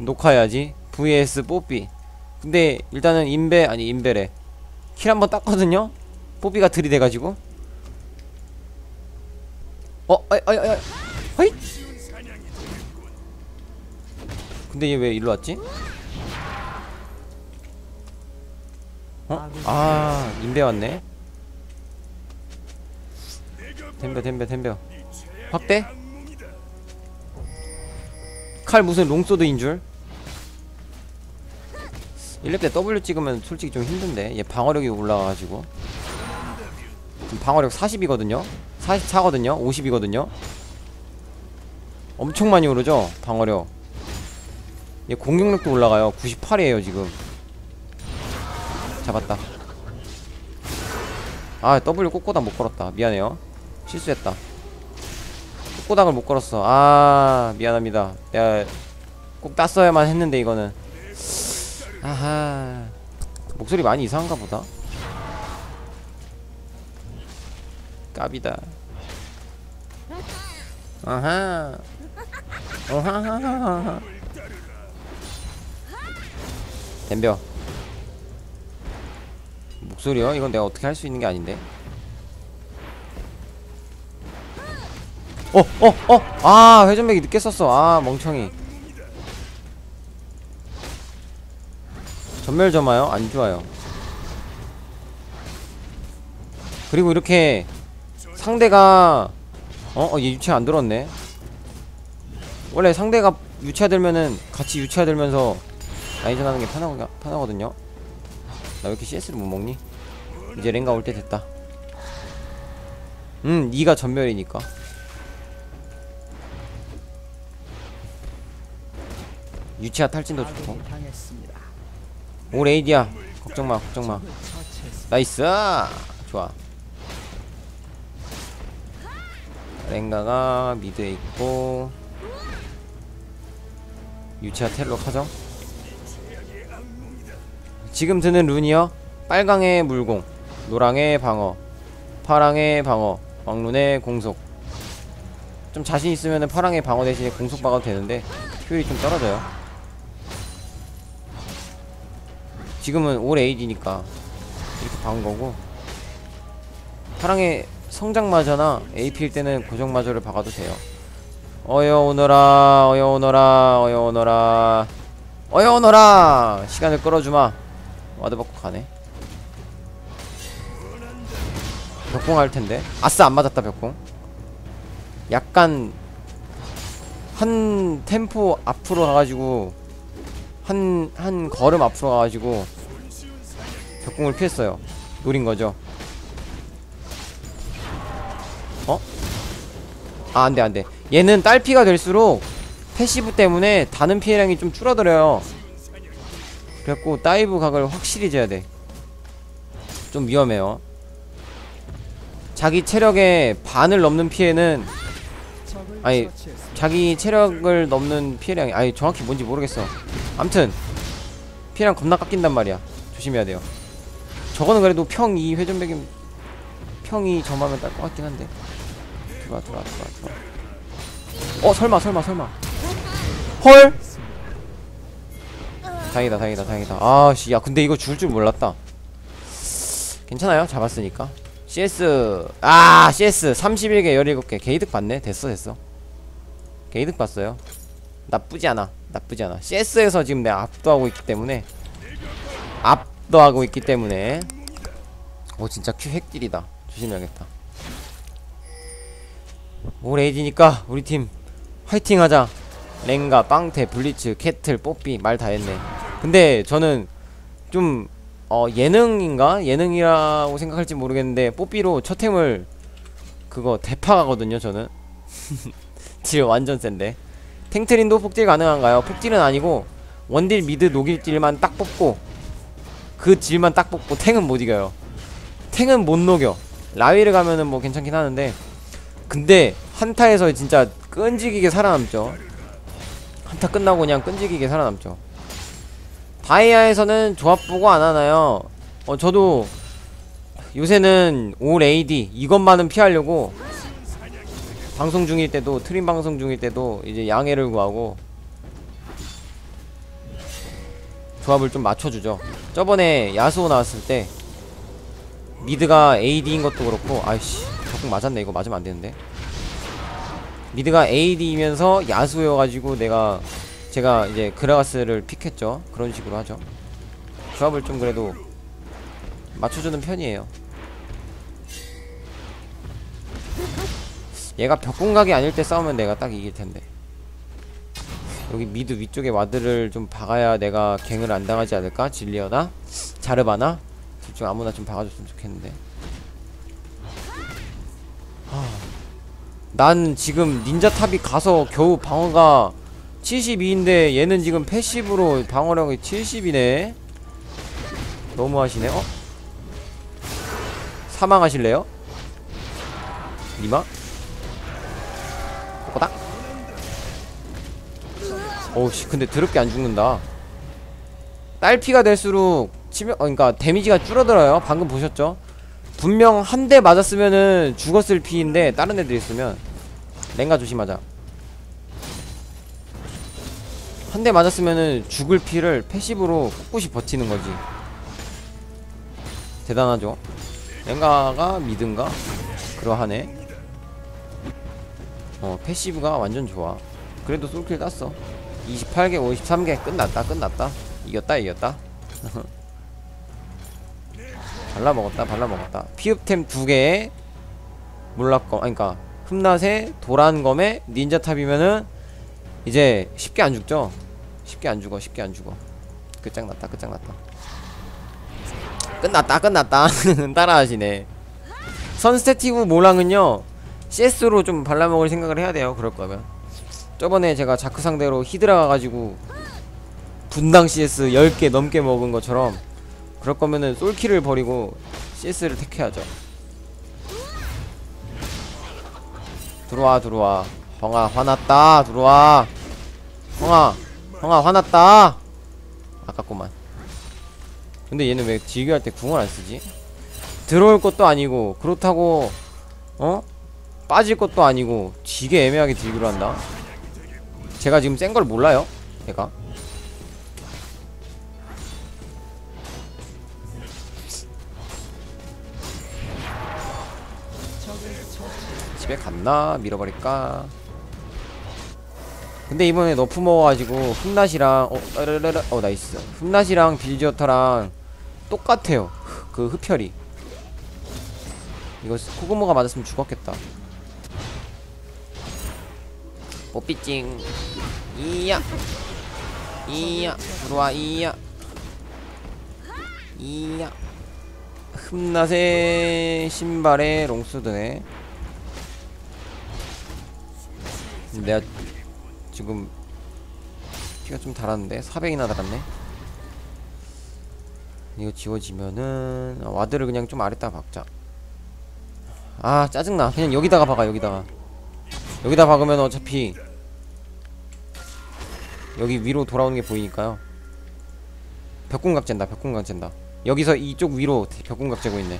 녹화해야지. vs 뽀삐. 근데 일단은 인베 아니 인베래 킬 한번 땄거든요? 뽀삐가 들이대가지고. 어 아이 아이 아이 아이. 근데 얘 왜 일로 왔지? 어? 아 인베 왔네. 덤벼 덤벼 덤벼. 확대? 칼 무슨 롱소드인 줄? 1렙 때 W 찍으면 솔직히 좀 힘든데. 얘 방어력이 올라가가지고. 방어력 40이거든요? 44거든요? 50이거든요? 엄청 많이 오르죠? 방어력. 얘 공격력도 올라가요. 98이에요 지금. 잡았다. 아 W 꼬꼬닥 못 걸었다. 미안해요. 실수했다 꼬꼬닥을 못 걸었어. 아 미안합니다. 내가 꼭 땄어야만 했는데 이거는. 아하. 목소리 많이 이상한가 보다. 까비다. 아하. 어하하하하. 덤벼. 목소리요? 이건 내가 어떻게 할 수 있는 게 아닌데 어! 어! 어! 아 회전맥이 늦게 썼어 아 멍청이 전멸 점화요? 안 좋아요. 그리고 이렇게 상대가 어? 어, 얘 유체 안 들었네. 원래 상대가 유체화되면은 같이 유체화되면서 라인전 하는 게 편하, 편하거든요. 나 왜 이렇게 CS를 못 먹니? 이제 랭가 올 때 됐다. 음, 니가 전멸이니까. 유치아 탈진도 좋고. 오 레이디야. 걱정마 걱정마. 나이스! 좋아. 랭가가 미드에 있고 유치아 텔로 카정 지금 드는 룬이요? 빨강의 물공 노랑의 방어 파랑의 방어 왕룬의 공속. 좀 자신 있으면 파랑의 방어 대신에 공속 박아도 되는데 효율이 좀 떨어져요 지금은 올 AD니까 이렇게 박은 거고. 파랑의 성장마저나 AP일 때는 고정마저를 박아도 돼요. 어여오너라 어여오너라 어여오너라 어여오너라! 시간을 끌어주마. 와드 받고 가네. 벽공 할텐데. 아싸 안 맞았다 벽공. 약간 한 템포 앞으로 가가지고 한, 한 걸음 앞으로 가가지고 벽공을 피했어요. 노린 거죠. 어? 아, 안 돼, 안 돼. 얘는 딸피가 될수록 패시브 때문에 다는 피해량이 좀 줄어들어요. 그래갖고 다이브 각을 확실히 재야 돼. 좀 위험해요. 자기 체력의 반을 넘는 피해는 아니 자기 체력을 넘는 피해량이 아니 정확히 뭔지 모르겠어 암튼 피해량 겁나 깎인단 말이야. 조심해야 돼요. 저거는 그래도 평2 회전백임 평2 점하면 딸 것 같긴 한데. 들어와 들어와 들어와 들어와. 어 설마 설마 설마. 헐! 다행이다 다행이다 다행이다. 아씨 야 근데 이거 줄 줄 몰랐다. 괜찮아요 잡았으니까. CS 아 CS 31개 17개. 게이득 받네? 됐어 됐어. 게이득 봤어요. 나쁘지 않아 나쁘지 않아. CS에서 지금 내가 압도하고 있기 때문에 압도하고 있기 때문에. 오 진짜 큐 핵딜이다. 조심해야겠다. 올 에이지니까 우리 팀 화이팅 하자. 랭가, 빵태, 블리츠, 캐틀, 뽀삐 말 다 했네. 근데 저는 좀 어, 예능인가? 예능이라고 생각할지 모르겠는데 뽀삐로 첫 템을 그거 대파가거든요 저는. 딜 완전 센데 탱트린도 폭딜 가능한가요? 폭딜은 아니고 원딜 미드 녹일 딜만 딱 뽑고 그 딜만 딱 뽑고 탱은 못 이겨요 탱은 못 녹여 라위를 가면은 뭐 괜찮긴 하는데 근데 한타에서 진짜 끈질기게 살아남죠 한타 끝나고 그냥 끈질기게 살아남죠 다이아에서는 조합 보고 안 하나요? 어 저도 요새는 올 AD 이것만은 피하려고 방송 중일 때도 트림 방송 중일 때도 이제 양해를 구하고 조합을 좀 맞춰주죠. 저번에 야수호 나왔을 때 미드가 AD인 것도 그렇고 아이씨 적국 맞았네. 이거 맞으면 안되는데. 미드가 AD이면서 야수여가지고 내가 제가 이제 그라가스를 픽했죠. 그런 식으로 하죠. 조합을 좀 그래도 맞춰주는 편이에요 얘가 벽공각이 아닐 때 싸우면 내가 딱 이길 텐데 여기 미드 위쪽에 와드를 좀 박아야 내가 갱을 안 당하지 않을까? 질리어나? 자르바나? 둘중 아무나 좀 박아줬으면 좋겠는데 하... 난 지금 닌자 탑이 가서 겨우 방어가 72인데 얘는 지금 패시브로 방어력이 70이네 너무하시네 어? 사망하실래요? 니마? 어우씨 근데 더럽게 안 죽는다. 딸피가 될수록 치명 어, 그니까 데미지가 줄어들어요. 방금 보셨죠? 분명 한 대 맞았으면은 죽었을 피인데 다른 애들 있으면 랭가 조심하자. 한 대 맞았으면은 죽을 피를 패시브로 꿋꿋이 버티는 거지. 대단하죠? 랭가가 미든가? 그러하네. 어 패시브가 완전 좋아. 그래도 솔킬 땄어 28개 53개 끝났다 끝났다. 이겼다 이겼다. 발라먹었다 발라먹었다. 피읍템 두개에 몰락검 아니 그니까 흠낫에 도란검에 닌자탑이면은 이제 쉽게 안 죽죠? 쉽게 안 죽어 쉽게 안 죽어. 끝장났다 끝장났다. 끝났다 끝났다. 따라하시네. 선스태티브 모랑은요 CS로 좀 발라먹을 생각을 해야 돼요 그럴 거면 저번에 제가 자크 상대로 히드라 가가지고 분당 CS 10개 넘게 먹은 것처럼 그럴 거면은 솔킬을 버리고 CS를 택해야죠. 들어와 들어와. 형아 화났다. 들어와. 형아 형아 화났다. 아깝구만. 근데 얘는 왜 딜교할 때 궁을 안 쓰지? 들어올 것도 아니고 그렇다고 어? 빠질 것도 아니고 되게 애매하게 딜교를 한다 제가 지금 센 걸 몰라요 얘가. 집에 갔나? 밀어버릴까? 근데 이번에 너프 먹어가지고 흠낫이랑 어, 따르르르, 어 나이스. 흠낫이랑 빌지어터랑 똑같아요. 그 흡혈이. 이거 코그모가 맞았으면 죽었겠다 뽀삐찡. 이야. 이야. 들어와 이야. 이야. 흠낫의 신발에 롱수드네. 내가 지금 피가 좀 달았는데? 400이나 달았네. 이거 지워지면은 아, 와드를 그냥 좀 아래다가 박자. 아 짜증나. 그냥 여기다가 박아 여기다가 여기다 박으면 어차피 여기 위로 돌아오는 게 보이니까요. 벽공각 잰다 벽공각 잰다. 여기서 이쪽 위로 벽공각 재고 있네.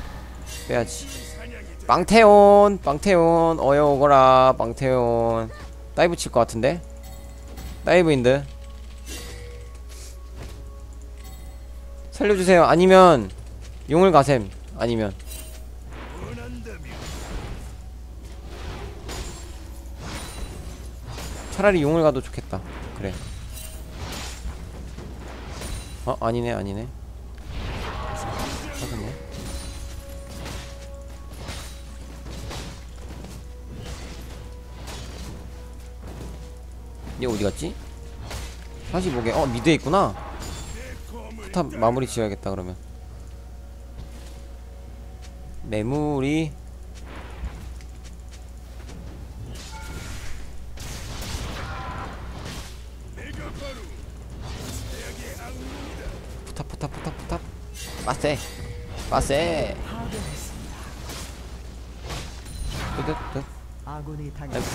빼야지. 빵태온 빵태온 어여오거라 빵태온. 다이브 칠 것 같은데? 다이브인드 살려주세요. 아니면 용을 가셈. 아니면 차라리 용을 가도 좋겠다. 그래. 어? 아니네 아니네. 하겠네 얘 어디 갔지? 45개. 어 미드에 있구나. 포탑 마무리 지어야겠다 그러면. 매물이 빠세. 빠세. 뜨뜻뜨 아군이 당했 아이고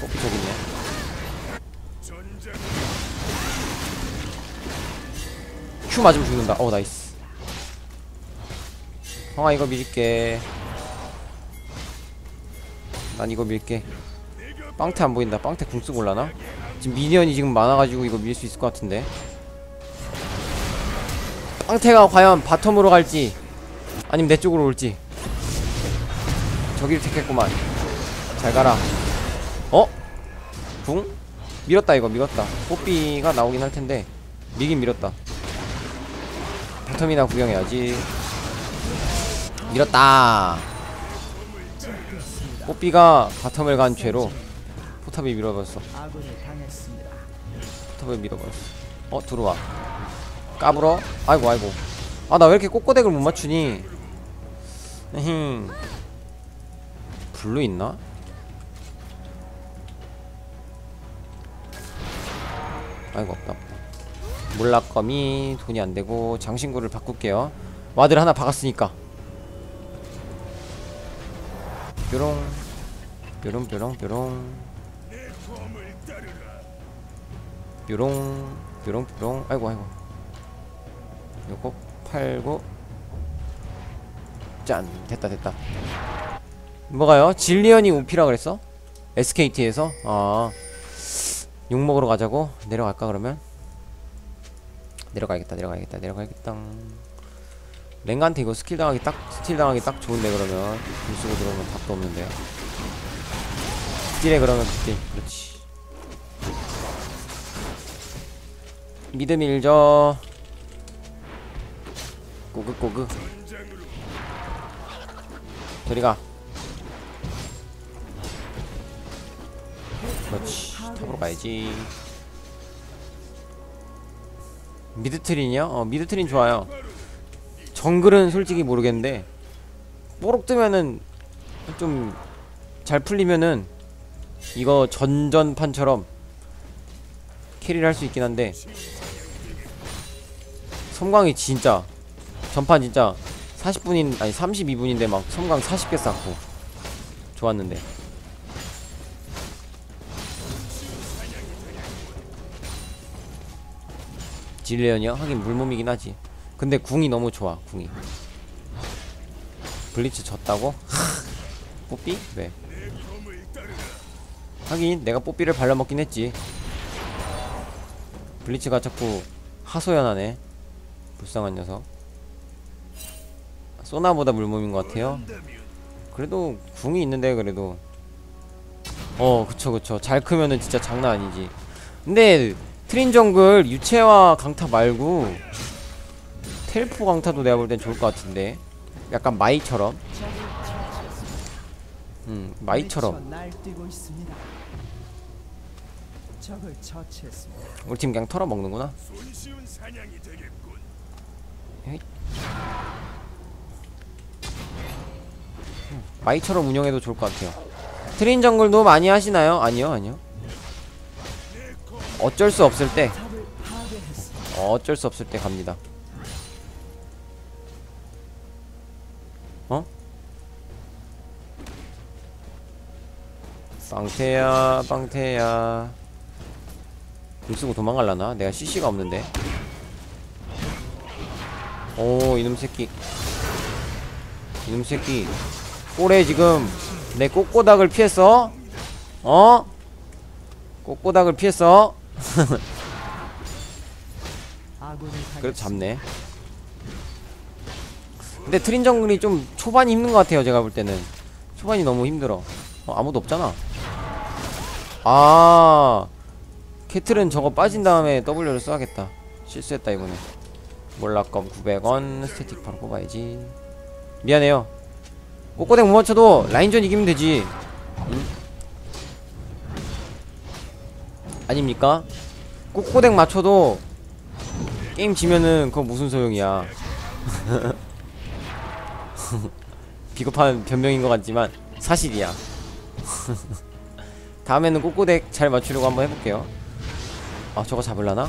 뽑기 저기 있네. 큐 맞으면 죽는다. 어 나이스. 형아 이거 밀게. 난 이거 밀게. 빵태 안 보인다. 빵태 궁 쓰고 올라나? 지금 미니언이 지금 많아가지고 이거 밀 수 있을 것 같은데 빵태가 과연 바텀으로 갈지 아니면 내 쪽으로 올지. 저기를 택했구만. 잘 가라. 어? 궁? 밀었다 이거. 밀었다. 뽀삐가 나오긴 할텐데. 밀긴 밀었다. 바텀이나 구경해야지. 밀었다. 뽀삐가 바텀을 간 죄로 포탑이 밀어버렸어. 포탑을 밀어버렸어. 어 들어와 까불어? 아이고 아이고. 아 나 왜 이렇게 꼬꼬댁을 못 맞추니? 에힝 블루 있나? 아이고 없다. 몰락검이 돈이 안되고 장신구를 바꿀게요. 와들 하나 박았으니까. 뾰롱 뾰롱 뾰롱 뾰롱. 뾰롱 뾰롱 뾰롱. 아이고 아이고 요거 팔고 짠 됐다 됐다 뭐가요? 질리언이 우피라 그랬어? SKT에서? 아 욕먹으러 가자고? 내려갈까 그러면? 내려가야겠다 내려가야겠다 내려가야겠다 랭가한테 이거 스킬 당하기 딱 스틸 당하기 딱 좋은데 그러면 불 쓰고 들어오면 답도 없는데 스틸에 그러면 스틸 그렇지 미드 밀죠 고그고그 저리가. 그렇지. 탑으로 가야지. 미드트린이요? 어 미드트린 좋아요. 정글은 솔직히 모르겠는데 뽀록 뜨면은 좀 잘 풀리면은 이거 전전판처럼 캐리를 할 수 있긴 한데 섬광이 진짜 전판 진짜 40분인 아니 32분인데 막 섬광 40개 쌓고 좋았는데 질레언이요? 하긴 물몸이긴 하지 근데 궁이 너무 좋아 궁이 블리츠 졌다고? 뽀삐? 왜? 하긴 내가 뽀삐를 발라먹긴 했지 블리츠가 자꾸 하소연하네 불쌍한 녀석 소나보다 물몸인 것 같아요. 그래도 궁이 있는데 그래도. 어 그쵸 그쵸. 잘 크면은 진짜 장난 아니지. 근데 트린 정글 유채화 강타 말고 텔포 강타도 내가 볼 땐 좋을 것 같은데. 약간 마이처럼. 음 마이처럼. 우리 팀 그냥 털어먹는구나. 마이처럼 운영해도 좋을 것 같아요 트린 정글도 많이 하시나요? 아니요 아니요 어쩔 수 없을 때. 어쩔 수 없을 때 갑니다 어? 빵태야 빵태야 돈 쓰고 도망갈라나? 내가 CC가 없는데 오 이놈 새끼 이놈 새끼. 꼴에 지금 내 꼬꼬닥을 피했어? 어? 꼬꼬닥을 피했어? 그래도 잡네. 근데 트린 정글이 좀 초반이 힘든 것 같아요 제가 볼 때는. 초반이 너무 힘들어. 어, 아무도 없잖아. 아 캐틀은 저거 빠진 다음에 W를 써야겠다. 실수했다 이번에. 몰락검 900원 스태틱 바로 뽑아야지 미안해요. 꼬꼬댁 못 맞춰도 라인전 이기면 되지. 응? 아닙니까? 꼬꼬댁 맞춰도 게임 지면은 그거 무슨 소용이야. 비겁한 변명인 것 같지만 사실이야. 다음에는 꼬꼬덱 잘 맞추려고 한번 해볼게요. 아 저거 잡을라나?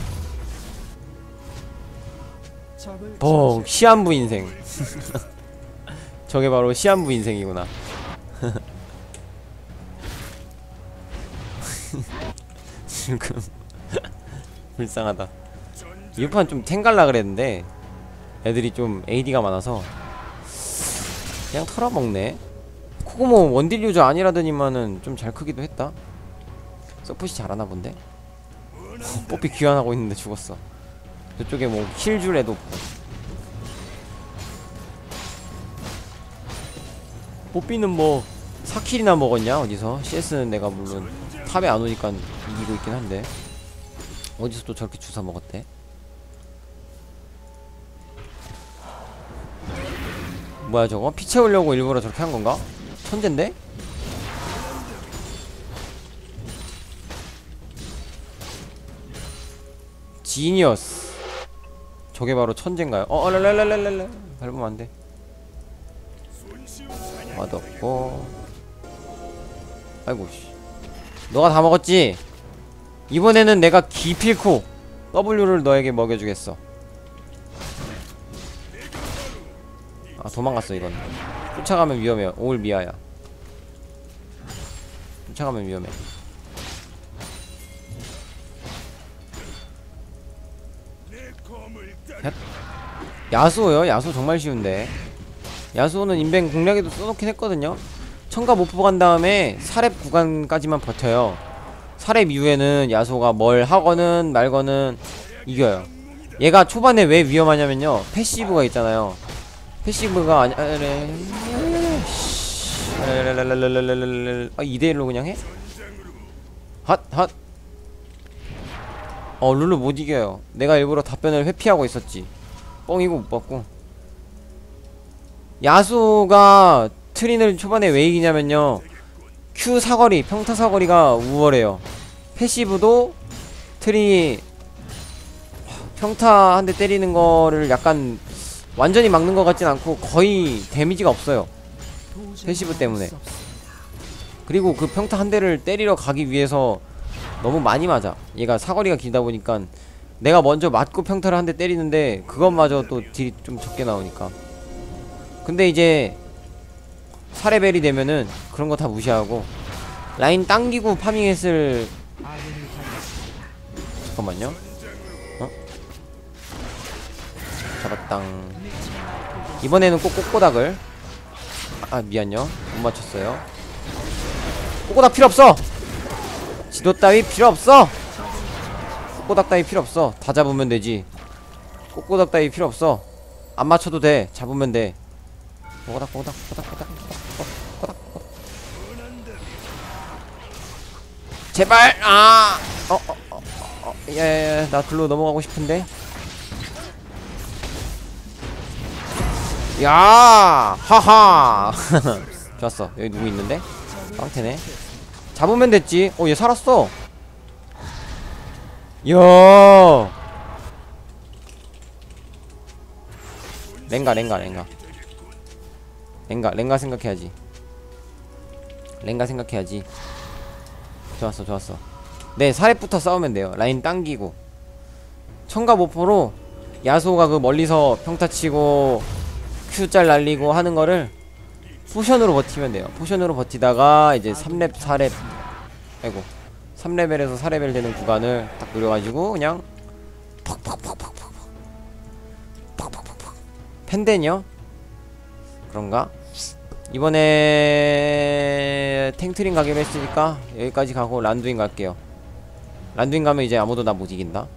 뻥 시한부 인생 저게 바로 시한부 인생이구나. 지금 불쌍하다. 이판 좀 탱갈라 그랬는데 애들이 좀 AD가 많아서 그냥 털어먹네. 코고모 원딜 유저 아니라더니만은 좀 잘 크기도 했다. 서폿이 잘하나 본데? 뽀삐 귀환하고 있는데 죽었어. 저쪽에 뭐 킬줄 애도 없고 뽀삐는 뭐 4킬이나 먹었냐? 어디서? CS는 내가 물론 탑에 안 오니까 이기고 있긴 한데. 어디서 또 저렇게 주사 먹었대? 뭐야 저거? 피 채우려고 일부러 저렇게 한 건가? 천재인데? 지니어스. 저게 바로 천재인가요? 어 랄랄랄랄랄. 밟으면 안돼 맛없고. 아이고 씨. 너가 다 먹었지? 이번에는 내가 기필코 W를 너에게 먹여주겠어. 아 도망갔어 이건. 쫓아가면 위험해. 올 미아야. 쫓아가면 위험해. 야수요? 야수 정말 쉬운데 야수는 인벤 공략에도 써놓긴 했거든요 청가 못간 다음에 사렙 구간까지만 버텨요 사렙 이후에는 야소가 뭘 하거는 말거는 이겨요 얘가 초반에 왜 위험하냐면요 패시브가 있잖아요 패시브가 아니 아 2대1로 그냥 해? 핫 핫 어 룰루 못 이겨요 내가 일부러 답변을 회피하고 있었지 뻥이고 못 받고 야수가 트린을 초반에 왜 이기냐면요 Q 사거리 평타 사거리가 우월해요 패시브도 트린이 평타 한 대 때리는 거를 약간 완전히 막는 것 같진 않고 거의 데미지가 없어요 패시브 때문에. 그리고 그 평타 한 대를 때리러 가기 위해서 너무 많이 맞아. 얘가 사거리가 길다 보니까 내가 먼저 맞고 평타를 한 대 때리는데 그것마저 또 딜이 좀 적게 나오니까. 근데 이제 4레벨이 되면은 그런 거 다 무시하고 라인 당기고 파밍했을. 잠깐만요. 어? 잡았당. 이번에는 꼭 꼬꼬닥을. 아 미안요. 못 맞췄어요. 꼬꼬닥 필요 없어! 지도 따위 필요 없어! 꼬꼬닥 따위 필요 없어. 다 잡으면 되지. 꼬꼬닥 따위 필요 없어. 안 맞춰도 돼. 잡으면 돼 꼬꼬닥 꼬꼬닥 꼬꼬닥 꼬꼬닥 꼬꼬닥 꼬꼬닥. 제발! 아! 어, 어, 어, 어, 야야야 나 글로 넘어가고 싶은데. 야! 하하! 좋았어. 여기 누구 있는데? 빵태네. 잡으면 됐지. 어 얘 살았어. 야! 랭가 랭가 랭가 랭가 랭가 생각해야지. 랭가 생각해야지. 좋았어 좋았어. 네 사렙부터 싸우면 돼요. 라인 당기고. 청가 모포로 야소가 그 멀리서 평타 치고 Q짤 날리고 하는 거를 포션으로 버티면 돼요. 포션으로 버티다가 이제 3렙 4렙 아이고 3레벨에서 4레벨 되는 구간을 딱 노려가지고 그냥 퍽퍽퍽퍽퍽 퍽퍽퍽퍽. 펜덴이요? 그런가? 이번에 탱트린 가기로 했으니까 여기까지 가고 란두인 갈게요. 란두인 가면 이제 아무도 나 못 이긴다.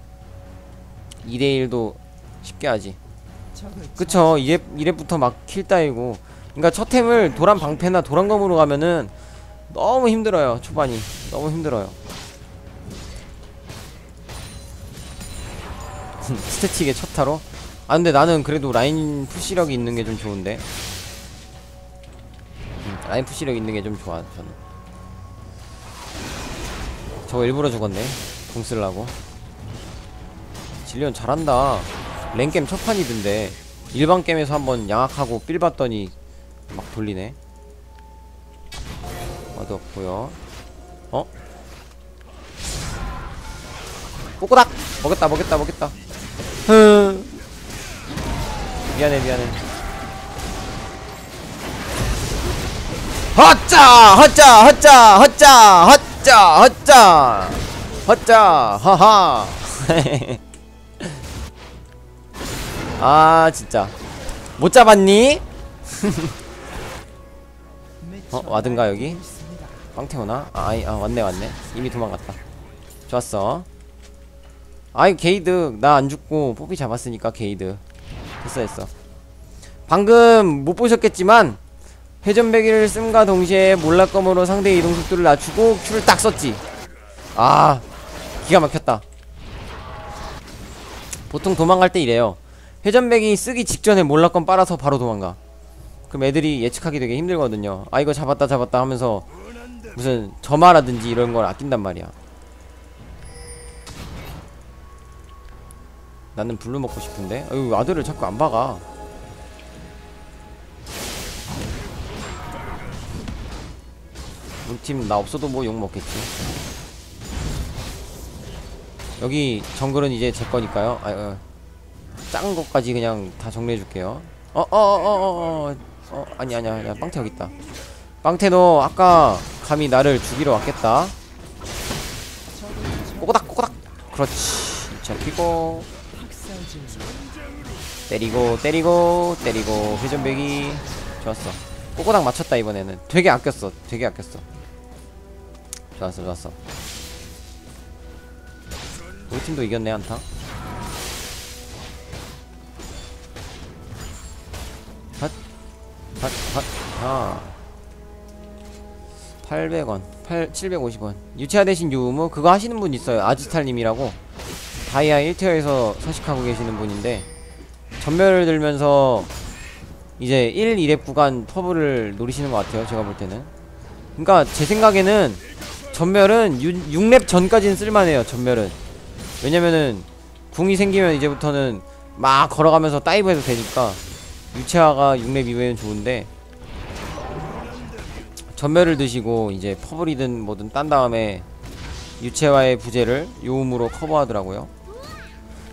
2대1도 쉽게 하지. 그쵸? 2렙, 2렙부터 막 킬 따이고. 그니까 첫 템을 도란 방패나 도란검으로 가면은 너무 힘들어요 초반이. 너무 힘들어요. 스태틱의 첫 타로? 아 근데 나는 그래도 라인 푸시력이 있는 게 좀 좋은데. 음, 라인 푸시력 있는 게 좀 좋아 저는. 저거 일부러 죽었네. 궁 쓰려고. 질리언 잘한다. 랭겜 첫 판이던데. 일반 게임에서 한번 양악하고 삘 봤더니 막 돌리네. 어두없고요. 어? 꼬꼬닥! 먹였다 먹였다 먹였다. 흐 미안해 미안해 헛자 헛자 헛자 헛자 헛자 헛자 헛자 하하 아 진짜 못 잡았니? 어, 와든가, 여기? 있습니다. 빵태 오나? 아, 아이, 아 왔네 왔네 이미 도망갔다 좋았어 아이 게이드 나 안 죽고 뽀삐 잡았으니까 게이드 됐어 됐어 방금 못 보셨겠지만 회전배기를 씀과 동시에 몰락검으로 상대의 이동 속도를 낮추고 Q를 딱 썼지. 아 기가 막혔다. 보통 도망갈 때 이래요. 회전배기 쓰기 직전에 몰락검 빨아서 바로 도망가. 그럼 애들이 예측하기 되게 힘들거든요. 아 이거 잡았다 잡았다 하면서 무슨 점화라든지 이런 걸 아낀단 말이야. 나는 블루 먹고 싶은데? 아유 아들을 자꾸 안 박아 우리 팀나 없어도 뭐 욕 먹겠지. 여기 정글은 이제 제 거니까요. 아, 어. 작은 것까지 그냥 다 정리해 줄게요. 어어어어어 어, 어, 아니 아니야 빵태 여기 있다. 빵태 너 아까 감히 나를 죽이러 왔겠다. 꼬꼬닥 꼬꼬닥. 그렇지. 자 피고. 때리고 때리고 때리고. 회전배기 좋았어. 꼬꼬닥 맞췄다 이번에는. 되게 아꼈어. 되게 아꼈어 좋았어 좋았어. 우리 팀도 이겼네 한타 핫 핫핫아. 800원 8 750원. 유채화 대신 유무? 그거 하시는 분 있어요. 아즈탈님이라고. 다이아 1티어에서 서식하고 계시는 분인데 전멸을 들면서 이제 1, 2렙 구간 퍼블을 노리시는 것 같아요 제가 볼 때는. 그러니까 제 생각에는 전멸은 6, 6렙 전까지는 쓸만해요 전멸은. 왜냐면은 궁이 생기면 이제부터는 막 걸어가면서 다이브해도 되니까 유채화가 6렙 이후에는 좋은데 전멸을 드시고 이제 퍼블이든 뭐든 딴 다음에 유채화의 부재를 요음으로 커버하더라고요.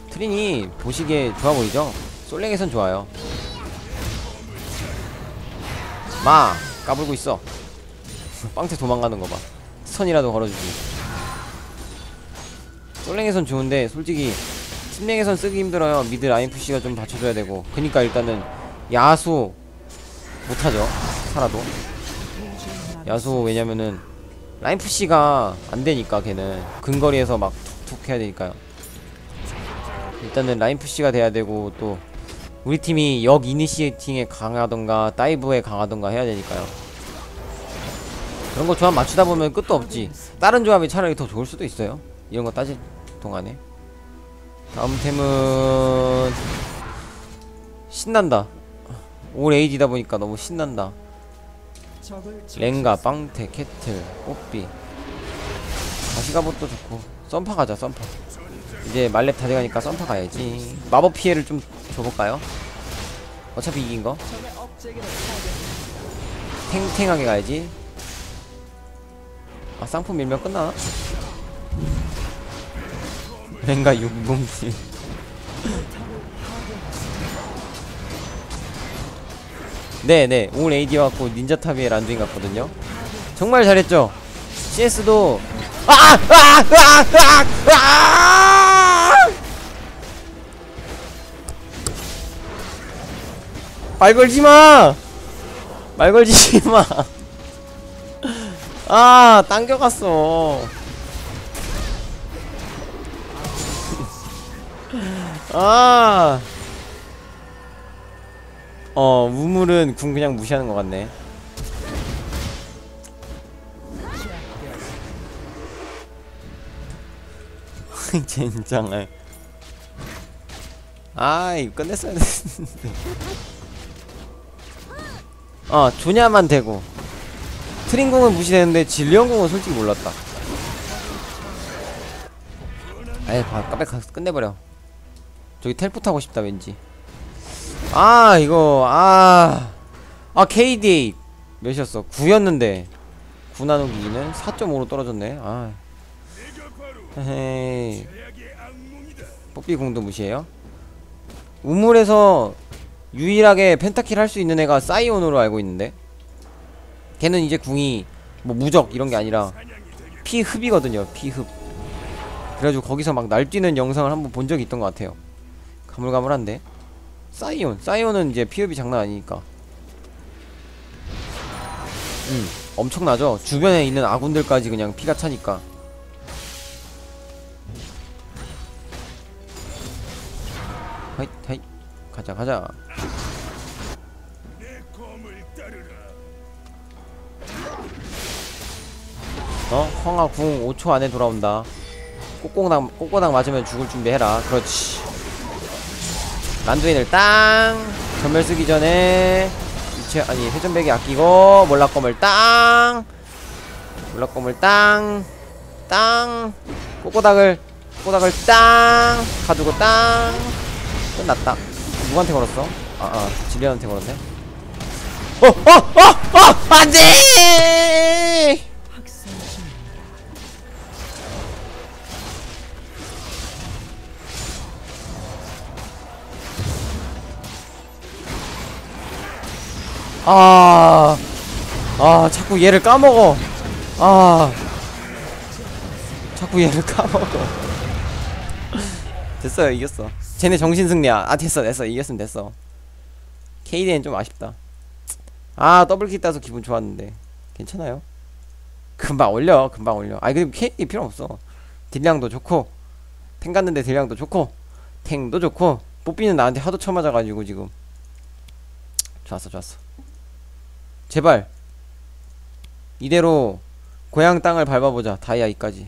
트린이 보시기에 좋아 보이죠? 솔랭에선 좋아요. 마! 까불고 있어. 빵태 도망가는 거봐 스턴이라도 걸어주지. 솔랭에선 좋은데 솔직히 팀랭에선 쓰기 힘들어요. 미드 라인 푸시가 좀 받쳐줘야 되고. 그니까 일단은 야수 못하죠. 살아도. 야수 왜냐면은 라인 푸시가 안되니까 걔는. 근거리에서 막 툭툭 해야 되니까요. 일단은 라인 푸시가 돼야 되고 또 우리 팀이 역 이니시에이팅에 강하던가 다이브에 강하던가 해야 되니까요 그런 거 조합 맞추다 보면 끝도 없지. 다른 조합이 차라리 더 좋을 수도 있어요. 이런 거 따질 동안에. 다음 템은 신난다. 올 AD다 보니까 너무 신난다. 랭가, 빵태, 캐틀, 뽀삐. 가시가봇도 좋고. 썬파 가자 썬파. 이제 말렙 다 돼가니까 썬파 가야지. 마법 피해를 좀 줘볼까요? 어차피 이긴거? 적의 업체계를 탱탱하게 가야지 아 쌍품 밀면 끝나? 랭가 607 네네 오늘 AD 왔고 닌자탑에 란두인 같거든요 정말 잘했죠 CS도 아! 아! 아! 아! 아! 말 걸지마! 말 걸지마! 아, 당겨갔어. 아. 어, 우물은 궁 그냥 무시하는 것 같네. 젠장을. 아, 이거 끝냈어야 됐는데. 어, 조냐만 되고. 트린공은 무시되는데 진리언공은 솔직히 몰랐다. 봐, 깜빡 가서 끝내버려. 저기 텔포 타고 싶다, 왠지. 아, 이거, 아. 아, KD8. 몇이었어? 9였는데. 9 나누기 2는 4.5로 떨어졌네. 아. 악몽이다. 뽀삐 공도 무시해요? 우물에서 유일하게 펜타킬 할 수 있는 애가 사이온으로 알고 있는데 걔는 이제 궁이 뭐 무적 이런 게 아니라 피흡이거든요 피흡. 그래가지고 거기서 막 날뛰는 영상을 한번 본 적이 있던 것 같아요. 가물가물한데. 사이온. 사이온은 이제 피흡이 장난 아니니까. 음 엄청나죠? 주변에 있는 아군들까지 그냥 피가 차니까. 하이 하이. 가자 가자 어? 황하 궁 5초 안에 돌아온다. 꼬꼬당 꼬꼬당 맞으면 죽을 준비해라. 그렇지. 란두인을 땅 전멸 쓰기 전에 위치 아니 회전배기 아끼고 몰락검을 땅! 몰락검을 땅 땅! 꼬꼬닥을 꼬꼬닥을 땅! 가두고 땅! 끝났다. 누구한테 걸었어? 아아 질리한테 걸었네. 어 어 어 어! 안돼 아, 아, 자꾸 얘를 까먹어. 아, 자꾸 얘를 까먹어. 됐어요, 이겼어. 쟤네 정신 승리야. 아, 됐어, 됐어, 이겼으면 됐어. KD는 좀 아쉽다. 아, 더블킥 따서 기분 좋았는데. 괜찮아요? 금방 올려, 금방 올려. 아니, 근데 KD 필요 없어. 딜량도 좋고, 탱 갔는데 딜량도 좋고, 탱도 좋고, 뽀삐는 나한테 하도 쳐맞아가지고 지금. 좋았어, 좋았어. 제발 이대로 고향 땅을 밟아보자. 다이아 2까지